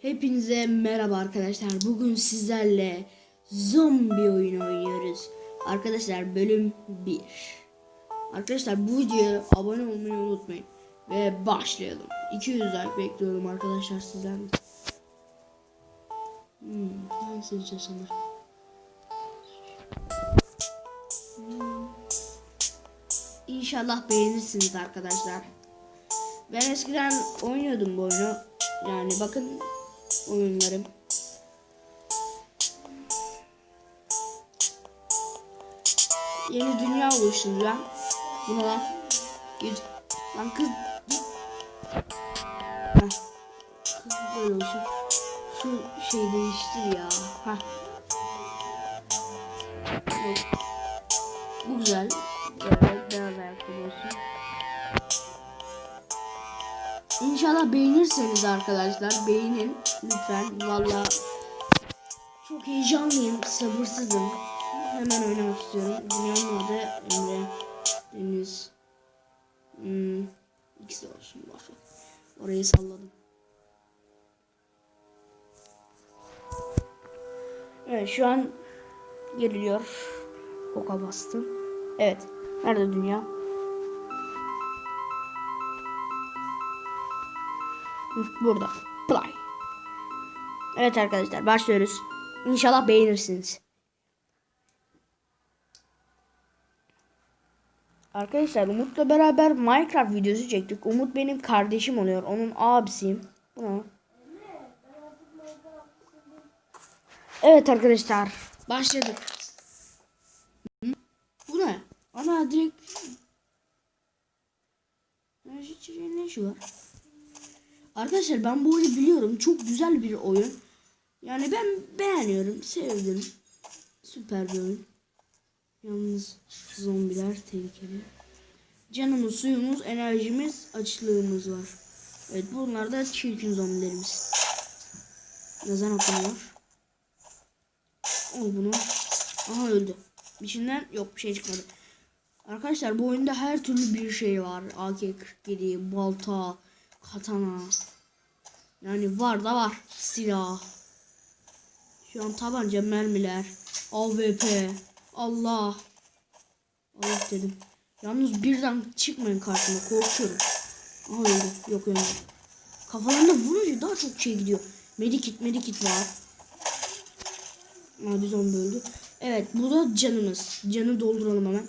Hepinize merhaba arkadaşlar. Bugün sizlerle zombi oyunu oynuyoruz. Arkadaşlar bölüm 1. Arkadaşlar bu videoya abone olmayı unutmayın. Ve başlayalım. 200 like bekliyorum arkadaşlar sizden. Hmm, hangisi sanır? Hmm. İnşallah beğenirsiniz arkadaşlar. Ben eskiden oynuyordum bu oyunu. Yani bakın oyunlarım. Yeni dünya oluşturacağım. Buna lan. Git. Lan kız. Heh. Kız böyle olsun. Şu şey değiştir ya. Yok. Bu güzel. Böyle beyaz ayakkabı olsun. İnşallah beğenirseniz arkadaşlar beğenin lütfen valla. Çok heyecanlıyım sabırsızım. Hemen oynamak istiyorum. Dünyanın adı Emre Deniz. Hmm, ikisi olsun boşver orayı salladım. Evet şu an geriliyor. Koka bastım. Evet nerede dünya? Burada. Play. Evet arkadaşlar başlıyoruz. İnşallah beğenirsiniz. Arkadaşlar Umut'la beraber Minecraft videosu çektik. Umut benim kardeşim oluyor. Onun abisiyim. Buna. Evet arkadaşlar. Başladık. Bu ne? Ana direkt ne işi var? Arkadaşlar ben bu oyunu biliyorum. Çok güzel bir oyun. Yani ben beğeniyorum. Sevdim. Süper bir oyun. Yalnız zombiler tehlikeli. Canımız, suyumuz, enerjimiz, açlığımız var. Evet bunlar da çirkin zombilerimiz. Yazan okunuyor. Al bunu. Aha öldü. İçinden yok bir şey çıkmadı. Arkadaşlar bu oyunda her türlü bir şey var. AK-47, balta, katana. Yani var da var. Silah. Şu an tabanca mermiler. AWP. Allah. Allah dedim. Yalnız birden çıkmayın karşıma korkuyorum. Aha öldü. Yok öldü. Kafalarında vurunca daha çok şey gidiyor. Medikit medikit var. Biz onu öldü. Evet bu da canımız. Canı dolduralım hemen.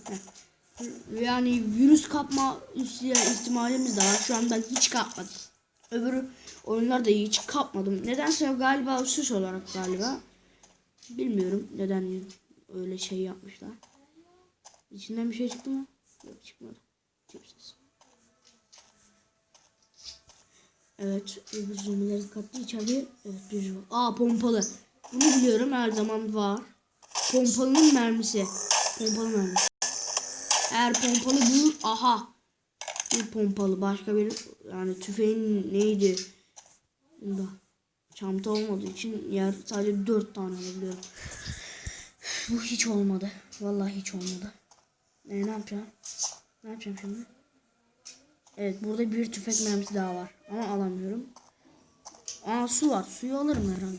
Yani virüs kapma ihtimalimiz de var. Şu anda hiç kapmadık. Öbür oyunlarda hiç kapmadım. Nedense galiba süs olarak galiba. Bilmiyorum neden öyle şey yapmışlar. İçinden bir şey çıktı mı? Yok çıkmadı. Tipsiz. Evet. Öbür zombileri katlı içeride. Evet bir var. Aa pompalı. Bunu biliyorum her zaman var. Pompalının mermisi. Pompalı mermisi. Eğer pompalı bulur. Aha. Bir pompalı. Başka bir yani tüfeğin neydi? Bunda. Çanta olmadığı için yer sadece dört tane alabiliyorum. Bu hiç olmadı. Vallahi hiç olmadı. E, ne yapacağım? Ne yapacağım şimdi? Evet burada bir tüfek mermisi daha var. Ama alamıyorum. Aa su var. Suyu alırım herhalde.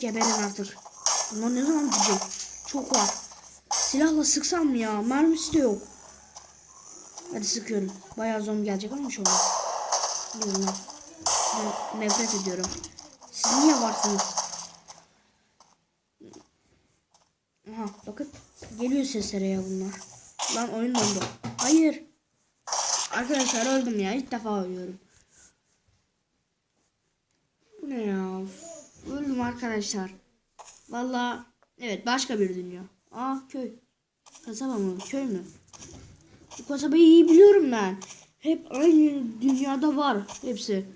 Geberin artık. Bunlar ne zaman bitecek? Çok var. Silahla sıksam ya? Mermisi de yok. Hadi sıkıyorum. Bayağı zombi gelecek ama şu an. Bilmiyorum. Ben nefret ediyorum. Siz niye varsınız? Aha bakın. Geliyor seslere ya bunlar. Lan oyun dondu. Hayır. Arkadaşlar öldüm ya. İlk defa ölüyorum. Bu ne ya? Öldüm arkadaşlar. Valla evet başka bir dünya. Aa köy. Kasaba mı? Köy mü? Bu kasabayı iyi biliyorum ben. Hep aynı dünyada var hepsi.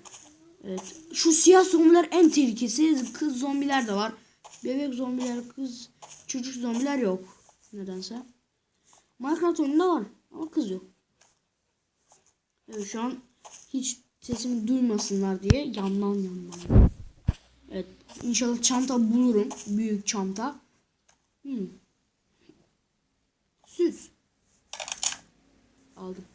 Evet. Şu siyah zombiler en tehlikesi. Kız zombiler de var. Bebek zombiler, kız, çocuk zombiler yok. Nedense. Minecraft oyununda var ama kız yok. Evet şu an hiç sesimi duymasınlar diye yandan yandan. Evet inşallah çanta bulurum. Büyük çanta. Hmm. Süs. Aldım.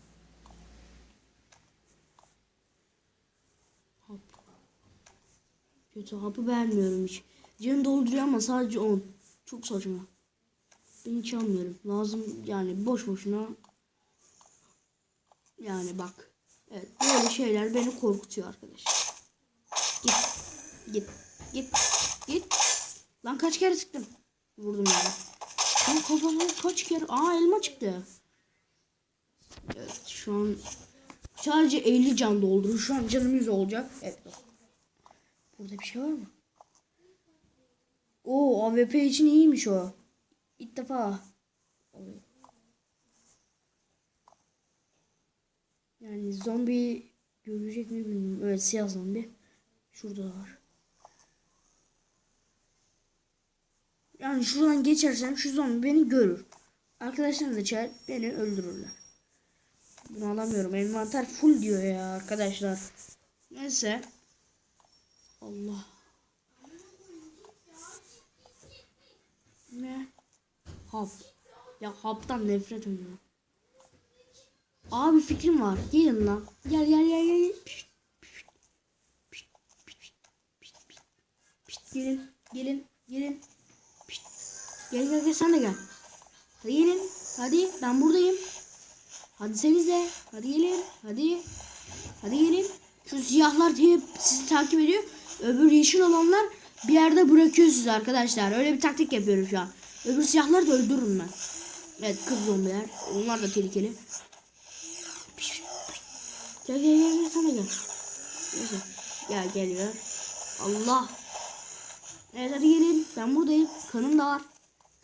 Kötü hapı beğenmiyorum hiç. Canı dolduruyor ama sadece 10. Çok saçma. Ben hiç almıyorum. Lazım yani boş boşuna. Yani bak. Evet böyle şeyler beni korkutuyor arkadaşlar. Git. Git. Git. Git. Lan kaç kere sıktım. Vurdum yani. Lan kafama kaç kere. Aa elma çıktı. Evet şu an sadece 50 can doldurur. Şu an canım 100 olacak. Evet. Burada bir şey var mı? Oo AWP için iyiymiş o. İlk defa. Yani zombi görecek mi bilmiyorum. Evet siyah zombi. Şurada da var. Yani şuradan geçersem şu zombi beni görür. Arkadaşlarım da çağır beni öldürürler. Bunu alamıyorum. Envanter full diyor ya arkadaşlar. Neyse. Allah. Ne? Hap. Ya haptan nefret ediyorum. Abi fikrim var. Gelin lan. Gel gel gel gel. Pişt, pişt, pişt, pişt, pişt, pişt, pişt. Gelin gelin gelin. Pişt. Gel gel gel sen de gel. Hadi gelin. Hadi ben buradayım. Hadi seniz de. Hadi gelin. Hadi. Hadi gelin. Şu siyahlar hep sizi takip ediyor. Öbür yeşil olanlar bir yerde bırakıyor sizi arkadaşlar. Öyle bir taktik yapıyorum şu an. Öbür siyahları da öldürürüm ben. Evet kız zombiler. Onlar da tehlikeli. Gel gel gel gel sana gel. Neyse. Gel geliyor. Allah. Evet hadi gelin. Ben buradayım. Kanım da var.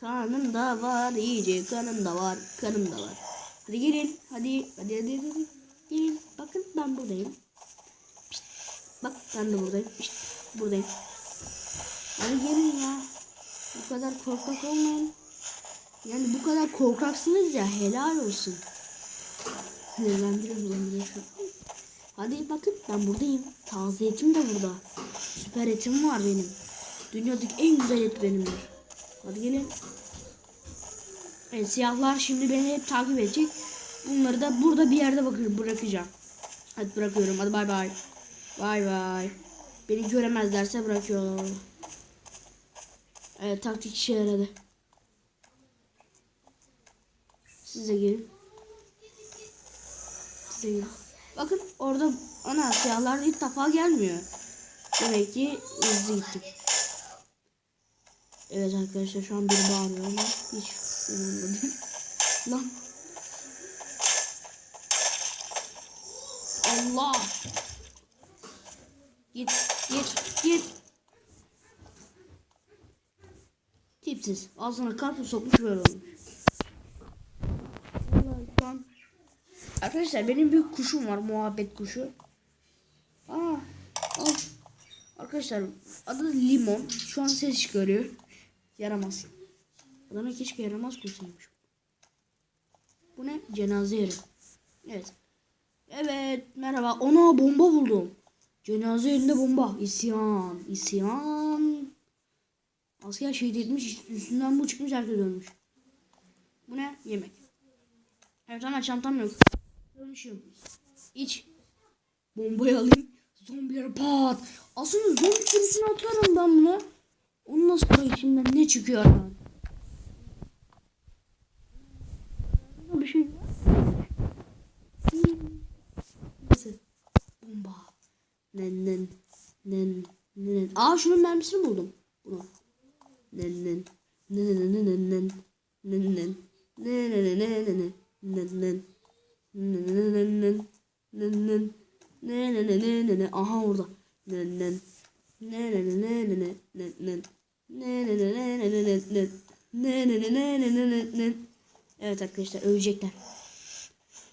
Kanım da var. iyice kanım da var. Kanım da var. Hadi gelin. Hadi. Hadi hadi hadi. Gelin. Bakın ben buradayım. Bak ben de buradayım. Pişt. Buradayım. Hadi gelin ya. Bu kadar korkak olmayın. Yani bu kadar korkaksınız ya helal olsun. Sinirlendiriyor sinirlendiriyor şu an. Hadi bakın ben buradayım. Taze etim de burada. Süper etim var benim. Dünyadaki en güzel et benimdir. Hadi gelin. Evet siyahlar şimdi beni hep takip edecek. Bunları da burada bir yerde bakıyorum bırakacağım. Hadi bırakıyorum. Hadi bay bay. Bay bay. Beni göremezlerse bırakıyorlar. Evet taktik işe yaradı. Siz de gelin. Siz gelin. Bakın orada ana siyahlar ilk defa gelmiyor. Demek ki hızlı gittik. Evet arkadaşlar şu an biri bağırıyor ama hiç umurumda. Lan. Allah. Git git git. Tipsiz. Ağzına karpuz sokmuş böyle olmuş. Vallahi şu an Arkadaşlar benim bir kuşum var muhabbet kuşu. Aa, al. Arkadaşlar adı Limon. Şu an ses çıkarıyor. Yaramaz. Adana keşke yaramaz kursaymış. Bu ne? Cenaze yeri. Evet. Evet merhaba. Ona bomba buldum. Cenaze yerinde bomba. İsyan. İsyan. Asker şehit etmiş. Üstünden bu çıkmış herkes ölmüş. Bu ne? Yemek. Evet ama çantam yok. Ölmüşüm. İç. Bombayı alayım. Zombilere pat. Aslında zombi sürüsünü atarım ben bunu. Nasıl koy içimden ne çıkıyor lan? Bir şey Nasıl? Bomba. Nen nen. Nen nen. Aa şunun mermisini buldum. Bunu. Nen nen. Nen nen nen nen nen. Nen nen. Nen nen nen nen nen. Nen nen. Aha orada. Evet arkadaşlar ölecekler.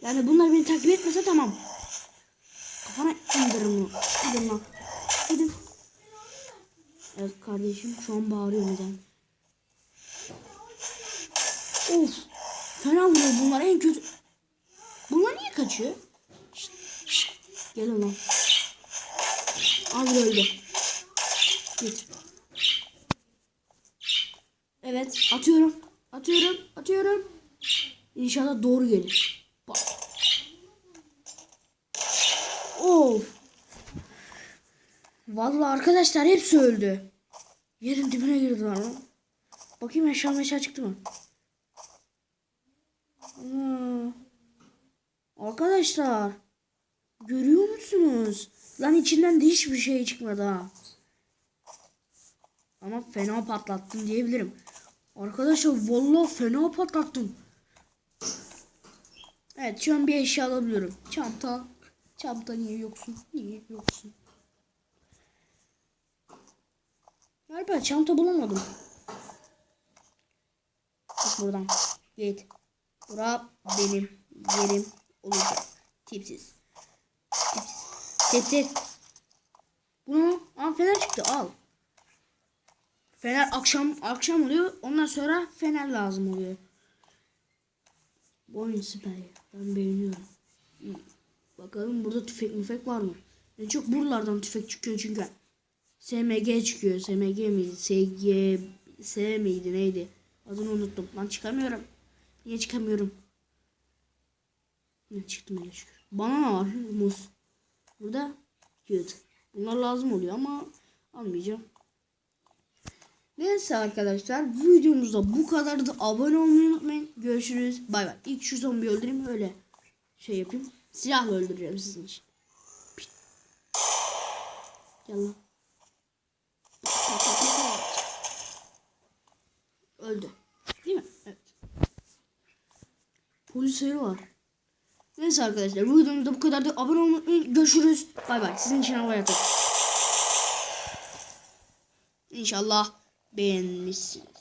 Yani bunlar beni takip etmese tamam. Kafana indiririm bunu. Gidin lan. Gidin. Evet kardeşim şu an bağırıyor neden? Of. Fena vuruyor bunlar en kötü. Bunlar niye kaçıyor? Şşt, şşt. Gel lan. Al öldü. Git. Evet atıyorum. Atıyorum. Atıyorum. İnşallah doğru gelir. Bak. Of. Vallahi arkadaşlar hepsi öldü. Yerin dibine girdiler lan. Bakayım aşağı meşağı çıktı mı? Arkadaşlar. Görüyor musunuz? Lan içinden de hiçbir şey çıkmadı ha. Ama fena patlattım diyebilirim. Arkadaşlar vallahi fena patlattım. Evet şu an bir eşya alabiliyorum. Çanta. Çanta niye yoksun? Niye yoksun? Galiba çanta bulamadım. Git buradan. Git. Bura benim yerim olacak. Tipsiz. Tipsiz. Tipsiz. Bunu Aa, fener çıktı al. Fener akşam akşam oluyor. Ondan sonra fener lazım oluyor. Bu oyun süper. Ben beğeniyorum. Bakalım burada tüfek müfek var mı? En çok buralardan tüfek çıkıyor çünkü. SMG çıkıyor. SMG miydi? SG S miydi neydi? Adını unuttum. Lan çıkamıyorum. Niye çıkamıyorum? Ne çıktı mı şükür. Banana var. Muz. Burada yığıt. Bunlar lazım oluyor ama almayacağım. Neyse arkadaşlar videomuzda bu kadardı. Abone olmayı unutmayın. Görüşürüz. Bay bay. İlk şu zombi öldüreyim öyle şey yapayım. Silahla öldüreceğim sizin için. Pişt. Gel. Öldü. Değil mi? Evet. Polis sayı var. Neyse arkadaşlar bu videomuzda bu kadardı. Abone olmayı. Görüşürüz. Bay bay. Sizin için havaya atıyorum. İnşallah beğenmişsiniz.